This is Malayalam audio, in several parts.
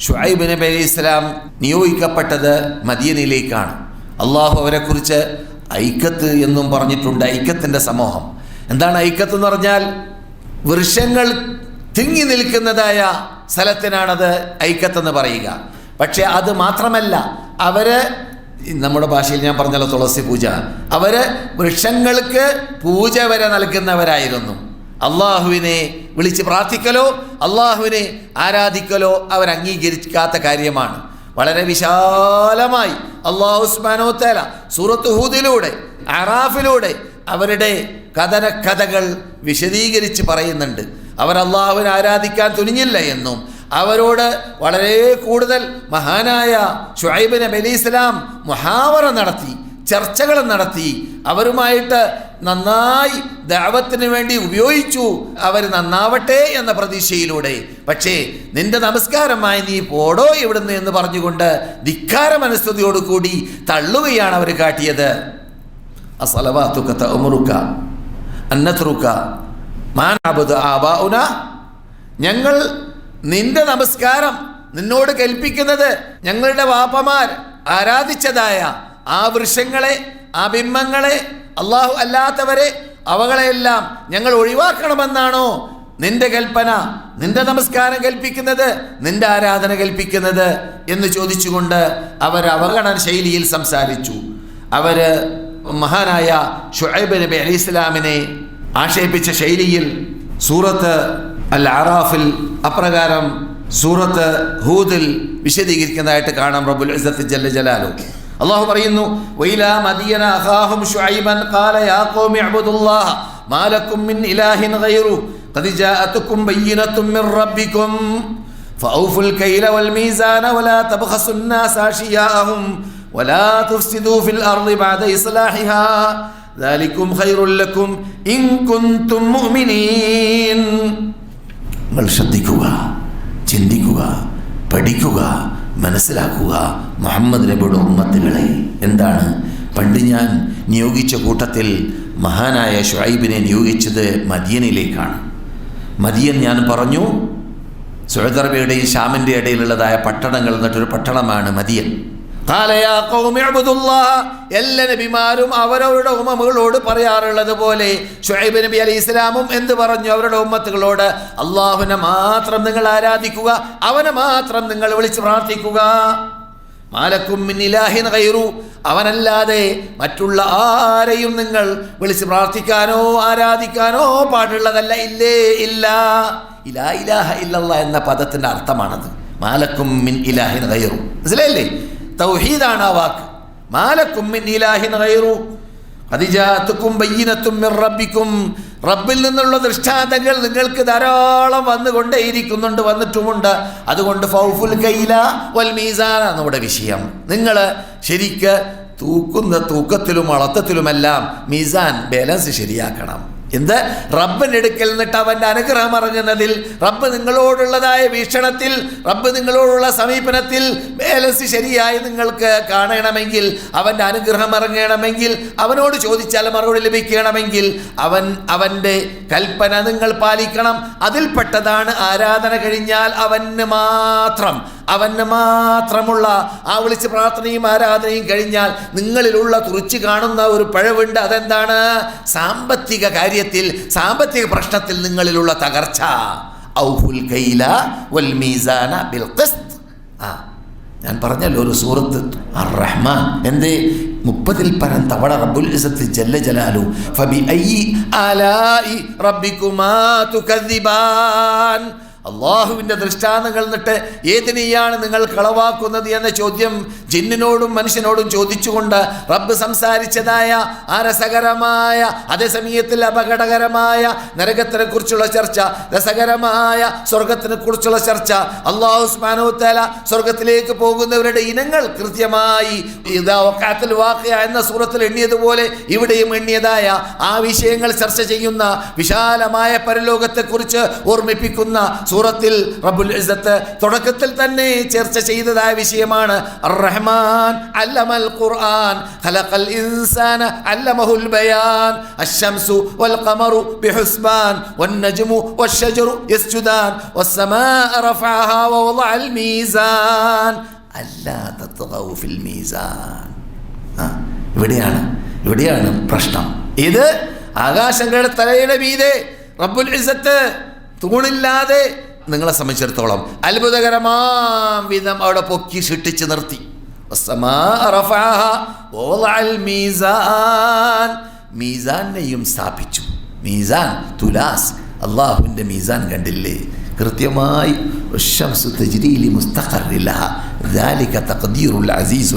ഷുഐബ് നബി അലൈഹി ഇസ്ലാം നിയോഗിക്കപ്പെട്ടത് മദീനയിലേക്കാണ്. അള്ളാഹു അവരെക്കുറിച്ച് ഐക്കത്ത് എന്നും പറഞ്ഞിട്ടുണ്ട്. ഐക്കത്തിന്റെ സമൂഹം. എന്താണ് ഐക്കത്ത് എന്ന് പറഞ്ഞാൽ? വൃക്ഷങ്ങൾ തിങ്ങി നിൽക്കുന്നതായ സ്ഥലത്തിനാണത് ഐക്കത്തെന്ന് പറയുക. പക്ഷേ അത് മാത്രമല്ല അവർ നമ്മുടെ ഭാഷയിൽ ഞാൻ പറഞ്ഞല്ലോ തുളസി പൂജ. അവർ വൃക്ഷങ്ങൾക്ക് പൂജ വരെ നൽകുന്നവരായിരുന്നു. അള്ളാഹുവിനെ വിളിച്ച് പ്രാർത്ഥിക്കലോ അള്ളാഹുവിനെ ആരാധിക്കലോ അവർ അംഗീകരിക്കാത്ത കാര്യമാണ്. വളരെ വിശാലമായി അള്ളാഹു ഉസ്മാനോ തല സൂറത്ത് ഹൂദിലൂടെ അറാഫിലൂടെ അവരുടെ കഥന കഥകൾ വിശദീകരിച്ച് പറയുന്നുണ്ട്. അവർ അള്ളാഹുവിനെ ആരാധിക്കാൻ തുനിഞ്ഞില്ല എന്നും അവരോട് വളരെ കൂടുതൽ മഹാനായ ഷുഹൈബിൻ നബി അലി ഇസ്ലാം മുഹാവറ നടത്തി. ചർച്ചകൾ നടത്തി അവരുമായിട്ട് നന്നായി ദാവത്തിന് വേണ്ടി ഉപയോഗിച്ചു. അവർ നന്നാവട്ടെ എന്ന പ്രതീക്ഷയിലൂടെ. പക്ഷേ നിന്റെ നമസ്കാരമായി നീ പോടോ ഇവിടുന്ന് എന്ന് പറഞ്ഞുകൊണ്ട് ധിക്കാര മനസ്തുതിയോടുകൂടി തള്ളുകയാണ് അവർ കാട്ടിയത്. ഞങ്ങൾ നിന്റെ നമസ്കാരം നിന്നോട് കൽപ്പിക്കുന്നത് ഞങ്ങളുടെ വാപ്പമാർ ആരാധിച്ചതായ ആ വൃക്ഷങ്ങളെ ആ ബിംബങ്ങളെ അള്ളാഹു അല്ലാത്തവരെ അവകളെയെല്ലാം ഞങ്ങൾ ഒഴിവാക്കണമെന്നാണോ നിന്റെ കൽപ്പന നിന്റെ നമസ്കാരം കൽപ്പിക്കുന്നത് നിന്റെ ആരാധന കൽപ്പിക്കുന്നത് എന്ന് ചോദിച്ചുകൊണ്ട് അവർ അവഗണന ശൈലിയിൽ സംസാരിച്ചു. അവർ മഹാനായ ഷുഹൈബ് നബി അലി ഇസ്ലാമിനെ ആക്ഷേപിച്ച ശൈലിയിൽ സൂറത്ത് അൽ അറാഫിൽ അപ്രകാരം സൂറത്ത് ഹൂദിൽ വിശദീകരിക്കുന്നതായിട്ട് കാണാം റബുൽ ഇസത്ത് ജല്ല ജലാലു. അള്ളാഹു പറയുന്നു വൈലാ മദിയന അഖാഹും ശുഐബൻ ഖാല യാ ഖൗമി അബ്ദുല്ലാഹ മാ ലക്കും മിൻ ഇലാഹിൻ ഗൈറു ഖദ് ജാഅതുക്കും ബയ്യിനത്തും മിൻ റബ്ബിക്കും فأوفوا الكيل والميزان ولا تبخسوا الناس أشياءهم ولا تفسدوا في الأرض بعد إصلاحها ذلكم خير لكم إن كنتم مؤمنين നിങ്ങൾ ശ്രദ്ധിക്കുക ചിന്തിക്കുക പഠിക്കുക മനസ്സിലാക്കുക. മുഹമ്മദ് നബിയുടെ ഉമ്മത്തുകളെ എന്താണ്? പണ്ട് ഞാൻ നിയോഗിച്ച കൂട്ടത്തിൽ മഹാനായ ഷുഹൈബിനെ നിയോഗിച്ചത് മദിയനിലേക്കാണ് മദിയൻ ഞാൻ പറഞ്ഞു സുഹദർബയുടെയും ഷാമിന്റെ ഇടയിലുള്ളതായ പട്ടണങ്ങൾ എന്നിട്ടൊരു പട്ടണമാണ് മദിയൻ എല്ലാ നബിമാരും അവരവരുടെ ഉമ്മകളോട് പറയാറുള്ളത് പോലെ ഷുഹൈബ് നബി അലി ഇസ്ലാമും എന്ത് പറഞ്ഞു? അവരുടെ ഉമ്മത്തുകളോട് അള്ളാഹുവിനെ മാത്രം നിങ്ങൾ ആരാധിക്കുക അവനെ മാത്രം നിങ്ങൾ വിളിച്ച് പ്രാർത്ഥിക്കുക. മാലക്കും അവനല്ലാതെ മറ്റുള്ള ആരെയും നിങ്ങൾ വിളിച്ച് പ്രാർത്ഥിക്കാനോ ആരാധിക്കാനോ പാടുള്ളതല്ല. ഇല്ലേ ഇല്ല. ഇലാ ഇലാഹ ഇല്ലല്ല എന്ന പദത്തിന്റെ അർത്ഥമാണത്. മാലക്കും മിൻ ഇലാഹിൻ കയറും മനസ്സിലായില്ലേ? തൗഹീദാണ് ആ വാക്ക്. റബ്ബിൽ നിന്നുള്ള ദൃഷ്ടാന്തങ്ങൾ നിങ്ങൾക്ക് ധാരാളം വന്നുകൊണ്ടേയിരിക്കുന്നുണ്ട് വന്നിട്ടുമുണ്ട്. അതുകൊണ്ട് ഫൗഫുൽ കൈല വൽ നമ്മുടെ വിഷയം. നിങ്ങൾ ശരിക്ക് തൂക്കുന്ന തൂക്കത്തിലും അളത്തത്തിലുമെല്ലാം മീസാൻ ബാലൻസ് ശരിയാക്കണം. എന്ത്? റബ്ബിനെടുക്കൽ നിന്നിട്ട് അവന്റെ അനുഗ്രഹം അറിഞ്ഞതിൽ റബ്ബ് നിങ്ങളോടുള്ളതായ വീക്ഷണത്തിൽ റബ്ബ് നിങ്ങളോടുള്ള സമീപനത്തിൽ ബാലൻസ് ശരിയായി നിങ്ങൾക്ക് കാണണമെങ്കിൽ അവന്റെ അനുഗ്രഹം അറിയണമെങ്കിൽ അവനോട് ചോദിച്ചാൽ മറുപടി ലഭിക്കണമെങ്കിൽ അവൻ അവന്റെ കൽപ്പന നിങ്ങൾ പാലിക്കണം. അതിൽപ്പെട്ടതാണ് ആരാധന കഴിഞ്ഞാൽ അവന് മാത്രം. അവന് മാത്രമുള്ള ആ വിളിച്ച് പ്രാർത്ഥനയും ആരാധനയും കഴിഞ്ഞാൽ നിങ്ങളിലുള്ള തുറിച്ച് കാണുന്ന ഒരു പഴവുണ്ട്. അതെന്താണ്? സാമ്പത്തിക കാര്യത്തിൽ സാമ്പത്തിക പ്രശ്നത്തിൽ നിങ്ങളിലുള്ള തകർച്ച. കൈല വൽ മീസാന ബിൽ ഞാൻ പറഞ്ഞല്ലോ ഒരു സൂറത്ത്. അർ റഹ്മാൻ എന്തേ? മുപ്പതിൽ പരം തവണ റബ്ബുൽ ജല്ല ജലാലു. ഫബി ഐ ആലായി റബ്ബിക്കുമാ തുകദ്ദിബാൻ. അള്ളാഹുവിന്റെ ദൃഷ്ടാന്തങ്ങൾ എന്നിട്ട് ഏതിനെയാണ് നിങ്ങൾ കളവാക്കുന്നത് എന്ന ചോദ്യം ജിന്നിനോടും മനുഷ്യനോടും ചോദിച്ചുകൊണ്ട് റബ്ബ് സംസാരിച്ചതായ ആ രസകരമായ അതേ സമയത്തിൽ അപകടകരമായ നരകത്തിനെ കുറിച്ചുള്ള ചർച്ച രസകരമായ സ്വർഗത്തിനെ കുറിച്ചുള്ള ചർച്ച അള്ളാഹു സ്മാനോത്തല സ്വർഗത്തിലേക്ക് പോകുന്നവരുടെ ഇനങ്ങൾ കൃത്യമായി ഒക്കാത്തിൽ വാക്കുക എന്ന സൂറത്തിൽ എണ്ണിയതുപോലെ ഇവിടെയും എണ്ണിയതായ ആ വിഷയങ്ങൾ ചർച്ച ചെയ്യുന്ന വിശാലമായ പരലോകത്തെക്കുറിച്ച് ഓർമ്മിപ്പിക്കുന്ന സൂറത്തിൽ റബുൽ ഇസ്സത്ത് തുടക്കത്തിൽ തന്നെ ചർച്ച ചെയ്തതായ വിഷയമാണ് റഹ്മാൻ അല്ലമൽ ഖുർആൻ ഖലഖൽ ഇൻസാന അല്ലമഹുൽ ബയാൻ അശ്ശംസു വൽ ഖമറു ബിഹുസ്ബാൻ വന്നജ്മു വശജറു യസ്ജുദാൻ വസ്സമാഅ റഫഅഹാ വവളഅൽ മീസാൻ. അല്ലാ തത്ഗൗ ഫിൽ മീസാൻ. ഇവിടെയാണ് ഇവിടെയാണ് പ്രശ്നം. ഇത് ആകാശങ്ങളുടെ തലയുടെ മീതെ റബ്ബുൽ ഇസത്ത് തൂണില്ലാതെ നിങ്ങളെ സംബന്ധിച്ചിടത്തോളം അത്ഭുതകരമാം വിധം അവിടെ പൊക്കി ശിട്ടിച്ച് നിർത്തി. മീസാനെയും സ്ഥാപിച്ചു. മീസാൻ തുലാസ്. അള്ളാഹുവിന്റെ മീസാൻ കണ്ടില്ലേ? കൃത്യമായി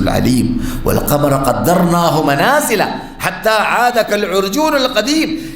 അലീം.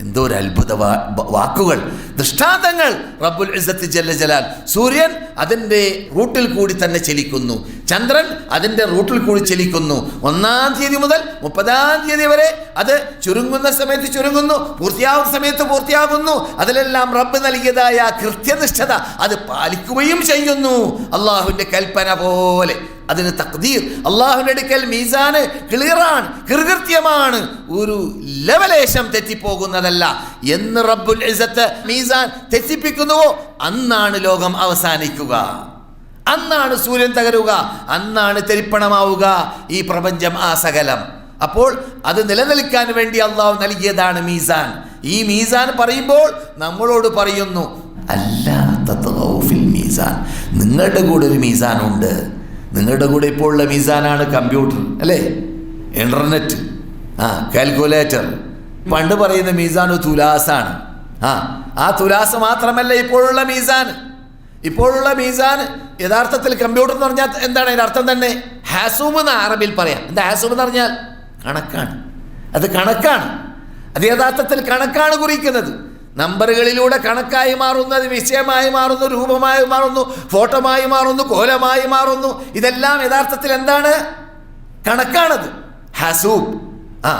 എന്തോ ഒരു അത്ഭുത വാക്കുകൾ ദൃഷ്ടാന്തങ്ങൾ റബ്ബുൽ ഇസ്സത്ത് ജല്ല ജലാൽ. സൂര്യൻ അതിന്റെ റൂട്ടിൽ കൂടി തന്നെ ചലിക്കുന്നു. ചന്ദ്രൻ അതിന്റെ റൂട്ടിൽ കൂടി ചലിക്കുന്നു. ഒന്നാം തീയതി മുതൽ മുപ്പതാം തീയതി വരെ അത് ചുരുങ്ങുന്ന സമയത്ത് ചുരുങ്ങുന്നു പൂർത്തിയാകുന്ന സമയത്ത് പൂർത്തിയാകുന്നു. അതിലെല്ലാം റബ്ബ് നൽകിയതായ കൃത്യനിഷ്ഠത അത് പാലിക്കുകയും ചെയ്യുന്നു. അള്ളാഹുവിന്റെ കൽപ്പന പോലെ. അതിന് തക്തീർ അള്ളാഹുവിന്റെ അടുക്കൽ മീസാന് ക്ലിയറാണ് കൃകൃത്യമാണ്. ഒരു ലവലേശം തെറ്റിപ്പോകുന്നതല്ല. എന്ന് റബ്ബുൽ ഇസത്ത് മീസാൻ തെറ്റിപ്പിക്കുന്നുവോ? അന്നാണ് ലോകം അവസാനിക്കുക. അന്നാണ് സൂര്യൻ തകരുക. അന്നാണ് തെരിപ്പണമാവുക ഈ പ്രപഞ്ചം ആ സകലം. അപ്പോൾ അത് നിലനിൽക്കാൻ വേണ്ടി അള്ളാഹു നൽകിയതാണ് മീസാൻ. ഈ മീസാൻ പറയുമ്പോൾ നമ്മളോട് പറയുന്നു അല്ലാത്ത മീസാൻ. നിങ്ങളുടെ കൂടെ ഒരു മീസാനുണ്ട്. നിങ്ങളുടെ കൂടെ ഇപ്പോൾ ഉള്ള മീസാനാണ് കമ്പ്യൂട്ടർ അല്ലേ? ഇന്റർനെറ്റ് ആ കാൽക്കുലേറ്റർ. പണ്ട് പറയുന്ന മീസാൻ തുലാസാണ്. ആ ആ തുലാസ് മാത്രമല്ല ഇപ്പോഴുള്ള മീസാൻ. ഇപ്പോഴുള്ള മീസാൻ യഥാർത്ഥത്തിൽ കമ്പ്യൂട്ടർ എന്ന് പറഞ്ഞാൽ എന്താണ് അതിന്റെ അർത്ഥം തന്നെ? ഹാസൂം എന്ന് അറബിൽ പറയാം. എന്താ ഹാസൂം എന്ന് പറഞ്ഞാൽ? കണക്കാണ്. അത് കണക്കാണ്. അത് യഥാർത്ഥത്തിൽ കണക്കാണ് കുറിക്കുന്നത്. നമ്പറുകളിലൂടെ കണക്കായി മാറുന്നു അത് വിഷയമായി മാറുന്നു രൂപമായി മാറുന്നു ഫോട്ടോമായി മാറുന്നു കോലമായി മാറുന്നു. ഇതെല്ലാം യഥാർത്ഥത്തിൽ എന്താണ്? കണക്കാണത്. ഹസൂബ്. ആ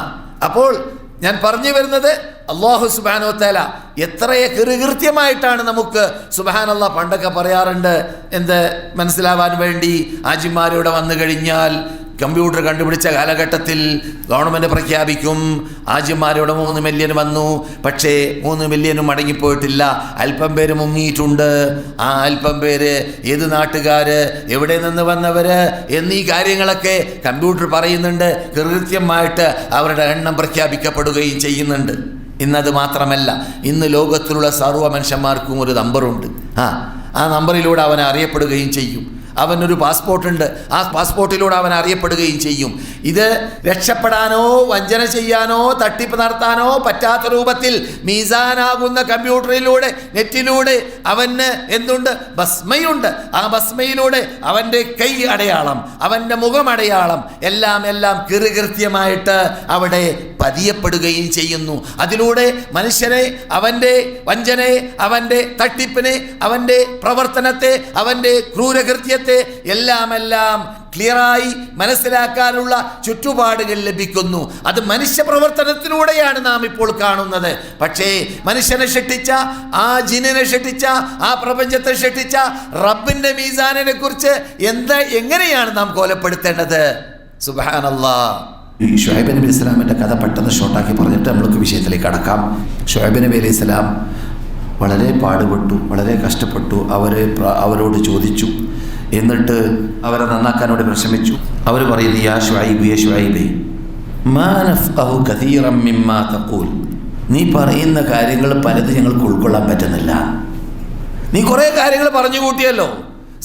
അപ്പോൾ ഞാൻ പറഞ്ഞു വരുന്നത് അള്ളാഹു സുബാനോ തല എത്രയെ കൃകൃത്യമായിട്ടാണ് നമുക്ക് സുബാനല്ല പണ്ടൊക്കെ പറയാറുണ്ട്. എന്ത്? മനസ്സിലാവാൻ വേണ്ടി ആജിമാരിവിടെ വന്നു കഴിഞ്ഞാൽ കമ്പ്യൂട്ടർ കണ്ടുപിടിച്ച കാലഘട്ടത്തിൽ ഗവൺമെന്റ് പ്രഖ്യാപിക്കും ആജിമാരിവിടെ മൂന്ന് മില്യൺ വന്നു പക്ഷേ മൂന്ന് മില്യനും മടങ്ങിപ്പോയിട്ടില്ല അല്പം പേര് മുങ്ങിയിട്ടുണ്ട്. ആ അല്പം പേര് ഏത് നാട്ടുകാർ എവിടെ നിന്ന് വന്നവർ എന്നീ കാര്യങ്ങളൊക്കെ കമ്പ്യൂട്ടർ പറയുന്നുണ്ട്. കൃത്യമായിട്ട് അവരുടെ എണ്ണം പ്രഖ്യാപിക്കപ്പെടുകയും ചെയ്യുന്നുണ്ട്. ഇന്നത് മാത്രമല്ല ഇന്ന് ലോകത്തിലുള്ള സർവ മനുഷ്യന്മാർക്കും ഒരു നമ്പറുണ്ട് ആ ആ നമ്പറിലൂടെ അവൻ അറിയപ്പെടുകയും ചെയ്യും. അവനൊരു പാസ്പോർട്ടുണ്ട്. ആ പാസ്പോർട്ടിലൂടെ അവൻ അറിയപ്പെടുകയും ചെയ്യും. ഇത് രക്ഷപ്പെടാനോ വഞ്ചന ചെയ്യാനോ തട്ടിപ്പ് നടത്താനോ പറ്റാത്ത രൂപത്തിൽ മീസാനാകുന്ന കമ്പ്യൂട്ടറിലൂടെ നെറ്റിലൂടെ അവന് എന്തുണ്ട്? ഭസ്മയുണ്ട്. ആ ഭസ്മയിലൂടെ അവന്റെ കൈ അടയാളം അവന്റെ മുഖം അടയാളം എല്ലാം എല്ലാം കൃകൃത്യമായിട്ട് അവിടെ പതിയപ്പെടുകയും ചെയ്യുന്നു. അതിലൂടെ മനുഷ്യനെ അവന്റെ വഞ്ചനയെ അവന്റെ തട്ടിപ്പിനെ അവന്റെ പ്രവർത്തനത്തെ അവന്റെ ക്രൂരകൃത്യത്തെ എല്ലാം എല്ലാമെല്ലാം ക്ലിയറായി മനസ്സിലാക്കാനുള്ള ചുറ്റുപാടുകൾ ലഭിക്കുന്നു. അത് മനുഷ്യ പ്രവർത്തനത്തിലൂടെയാണ് നാം ഇപ്പോൾ കാണുന്നത്. പക്ഷേ മനുഷ്യനെ ഷെട്ടിച്ച ആ ജിനിനെ ഷെട്ടിച്ച ആ പ്രപഞ്ചത്തെ ഷെട്ടിച്ച റബ്ബിന്റെ മീസാനിനെ കുറിച്ച് എന്താ എങ്ങനെയാണ് നാം കോലപ്പെടുത്തേണ്ടത്? സുബാനല്ലാ ഷുഹൈബ് നബി ഇസ്ലാമിന്റെ കഥ പെട്ടെന്ന് ഷോർട്ടാക്കി പറഞ്ഞിട്ട് നമ്മൾക്ക് വിഷയത്തിലേക്ക് കടക്കാം. ഷുഹൈബ് നബി അലൈഹി സ്വലാം വളരെ പാടുപെട്ടു വളരെ കഷ്ടപ്പെട്ടു. അവരെ അവരോട് ചോദിച്ചു എന്നിട്ട് അവരെ നന്നാക്കാൻ വേണ്ടി പ്രശ്രമിച്ചു അവർ പറയുന്നു യാ ഷുഐബ് യാ നീ പറയുന്ന കാര്യങ്ങൾ പലതും ഞങ്ങൾക്ക് ഉൾക്കൊള്ളാൻ പറ്റുന്നില്ല. നീ കുറേ കാര്യങ്ങൾ പറഞ്ഞു കൂട്ടിയല്ലോ.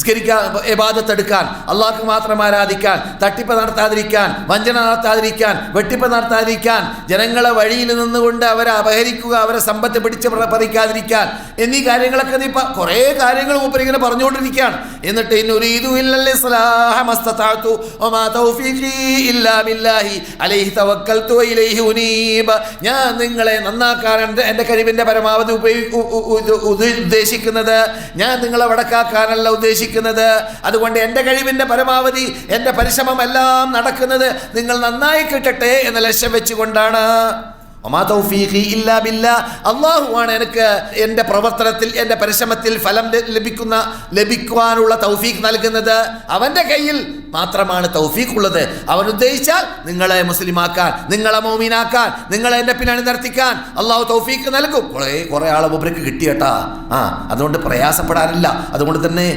സ്കരിക്കാൻ എബാദത്ത് എടുക്കാൻ അള്ളാഹ്ക്ക് മാത്രം ആരാധിക്കാൻ തട്ടിപ്പ് നടത്താതിരിക്കാൻ വഞ്ചന നടത്താതിരിക്കാൻ വെട്ടിപ്പ് നടത്താതിരിക്കാൻ ജനങ്ങളെ വഴിയിൽ നിന്നുകൊണ്ട് അവരെ അപഹരിക്കുക അവരെ സമ്പത്ത് പിടിച്ച് പറിക്കാതിരിക്കാൻ എന്നീ കാര്യങ്ങളൊക്കെ നീ കുറേ കാര്യങ്ങൾ മൂപ്പർ ഇങ്ങനെ പറഞ്ഞുകൊണ്ടിരിക്കുകയാണ്. എന്നിട്ട് ഞാൻ നിങ്ങളെ നന്നാക്കാൻ എന്റെ കഴിവിന്റെ പരമാവധി ഉപയോഗി ഉദ്ദേശിക്കുന്നത് ഞാൻ നിങ്ങളെ വടക്കാക്കാനല്ല ഉദ്ദേശിക്കുന്നത്. ഉദ്ദേശിക്കുന്നത്. അതുകൊണ്ട് എന്റെ കഴിവിന്റെ പരമാവധി എന്റെ പരിശ്രമമെല്ലാം നടക്കുന്നത് നിങ്ങൾ നന്നായി കിട്ടട്ടെ എന്ന ലക്ഷ്യം വെച്ചുകൊണ്ടാണ്. തൗഫീഖി ഇല്ലാ. അള്ളാഹുവാണ് എനിക്ക് എന്റെ പ്രവർത്തനത്തിൽ എന്റെ പരിശ്രമത്തിൽ ഫലം ലഭിക്കുന്ന ലഭിക്കുവാനുള്ള തൗഫീഖ് നൽകുന്നത്. അവന്റെ കയ്യിൽ മാത്രമാണ് തൗഫീഖ് ഉള്ളത് അവൻ ഉദ്ദേശിച്ചാൽ നിങ്ങളെ മുസ്ലിമാക്കാൻ നിങ്ങളെ മോമീനാക്കാൻ നിങ്ങളെ എന്റെ പിന്നണി നിർത്തിക്കാൻ അള്ളാഹു തൗഫീഖ് നൽകും. കുറേ കുറേ ആളെ മുമ്പിലേക്ക് കിട്ടിയട്ടാ ആ അതുകൊണ്ട് പ്രയാസപ്പെടാനില്ല. അതുകൊണ്ട് തന്നെ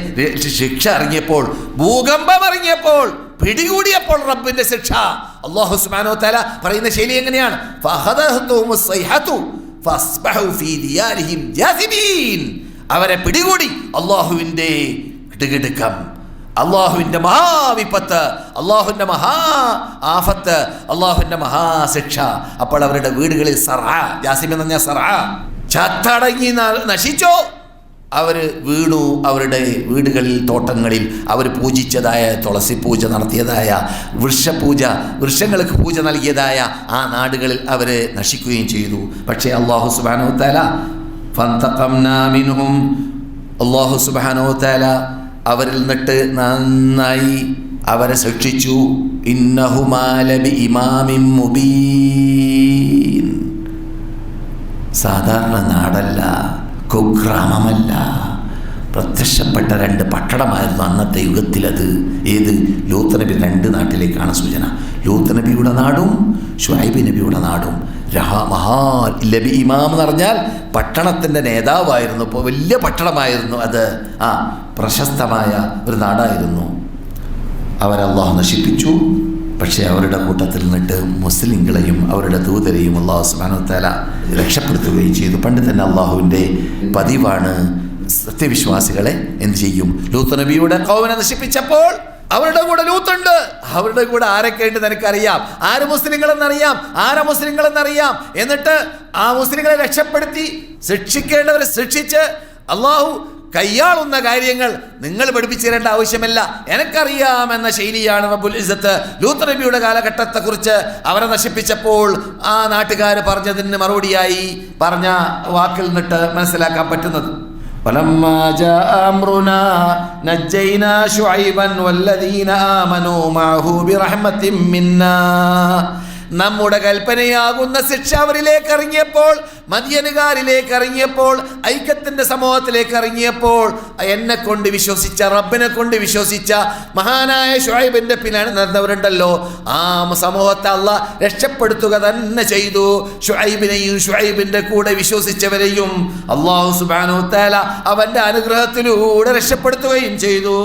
ശിക്ഷ അറിഞ്ഞപ്പോൾ ഭൂകമ്പം ഇറങ്ങിയപ്പോൾ പിടികൂടിയപ്പോൾ റബ്ബിന്റെ ശിക്ഷ. അള്ളാഹു സുബാനോ തല പറയുന്ന ശൈലി എങ്ങനെയാണ്? അവരെ പിടികൂടി അള്ളാഹുവിന്റെ കിടുകിടുക്കം അള്ളാഹുവിന്റെ മഹാവിപത്ത് അള്ളാഹുവിന്റെ മഹാ ആഫത്ത് അള്ളാഹുവിന്റെ മഹാശിക്ഷ അപ്പോൾ അവരുടെ വീടുകളിൽ സറ ജാസിം എന്ന് പറഞ്ഞാൽ സറ. ചത്തടങ്ങി നശിച്ചോ? അവർ വീണു അവരുടെ വീടുകളിൽ തോട്ടങ്ങളിൽ. അവർ പൂജിച്ചതായ തുളസി പൂജ നടത്തിയതായ വൃക്ഷപൂജ വൃക്ഷങ്ങൾക്ക് പൂജ നൽകിയതായ ആ നാടുകളിൽ അവർ നശിക്കുകയും ചെയ്തു. പക്ഷേ അള്ളാഹു സുബാനോ താല മിൻഹും. അള്ളാഹു സുബാനോ താല അവരിൽ നിന്നിട്ട് നന്നായി അവരെ ശിക്ഷിച്ചു ഇന്നഹുമാലബി ഇമാമിൻ മുബീൻ. സാധാരണ നാടല്ല. കുഗ്രാമമല്ല. പ്രത്യക്ഷപ്പെട്ട രണ്ട് പട്ടണമായിരുന്നു അന്നത്തെ യുഗത്തിലത് ഏത്? ലൂത്ത് നബി രണ്ട് നാട്ടിലേക്കാണ് സൂചന. ലൂത്ത് നബിയുടെ നാടും ഷുഹൈബ് നബിയുടെ നാടും. രഹാ മഹാ ലബി ഇമാം എന്ന് പറഞ്ഞാൽ പട്ടണത്തിന്റെ നേതാവായിരുന്നു. ഇപ്പോൾ വലിയ പട്ടണമായിരുന്നു അത്. ആ പ്രശസ്തമായ ഒരു നാടായിരുന്നു. അവരല്ലാഹ് നശിപ്പിച്ചു. പക്ഷേ അവരുടെ കൂട്ടത്തിൽ നിന്നിട്ട് മുസ്ലിങ്ങളെയും അവരുടെ ദൂതരെയും അള്ളാഹു സുബാനുത്തല രക്ഷപ്പെടുത്തുകയും ചെയ്തു. പണ്ട് തന്നെ അള്ളാഹുവിന്റെ പതിവാണ് സത്യവിശ്വാസികളെ എന്ത് ചെയ്യും? ലൂത്ത് നബിയുടെ കൗവനെ നശിപ്പിച്ചപ്പോൾ അവരുടെ കൂടെ ലൂത്തുണ്ട്. അവരുടെ കൂടെ ആരൊക്കെ ഉണ്ട് നിനക്കറിയാം? ആര് മുസ്ലിങ്ങളെന്നറിയാം? ആരാ മുസ്ലിങ്ങളെന്നറിയാം? എന്നിട്ട് ആ മുസ്ലിങ്ങളെ രക്ഷപ്പെടുത്തി ശിക്ഷിക്കേണ്ടവരെ ശിക്ഷിച്ച് അള്ളാഹു കയ്യാളുന്ന കാര്യങ്ങൾ നിങ്ങൾ പഠിപ്പിച്ചു തരേണ്ട ആവശ്യമില്ല. എനക്കറിയാമെന്ന ശൈലിയാണ് റബ്ബുൽ ഇസ്സത്ത്. ലൂത്ത് നബിയുടെ കാലഘട്ടത്തെക്കുറിച്ച് അവരെ നശിപ്പിച്ചപ്പോൾ ആ നാട്ടുകാർ പറഞ്ഞതിന് മറുപടിയായി പറഞ്ഞ വാക്കിൽ നിന്നിട്ട് മനസ്സിലാക്കാൻ പറ്റുന്നത്. നമ്മുടെ കൽപ്പനയാകുന്ന ശിക്ഷ അവരിലേക്ക് ഇറങ്ങിയപ്പോൾ മതിയനുകാരിലേക്ക് ഇറങ്ങിയപ്പോൾ ഐക്യത്തിന്റെ സമൂഹത്തിലേക്ക് ഇറങ്ങിയപ്പോൾ എന്നെ കൊണ്ട് വിശ്വസിച്ച റബ്ബിനെ കൊണ്ട് വിശ്വസിച്ച മഹാനായ ഷുഹൈബിന്റെ പിന്നാണ് നടന്നവരുണ്ടല്ലോ. ആ സമൂഹത്തെ അല്ല രക്ഷപ്പെടുത്തുക തന്നെ ചെയ്തു. ഷുഹൈബിനെയും ഷുഹൈബിന്റെ കൂടെ വിശ്വസിച്ചവരെയും അള്ളാഹു സുബാനോ തേല അവന്റെ അനുഗ്രഹത്തിലൂടെ രക്ഷപ്പെടുത്തുകയും ചെയ്തു.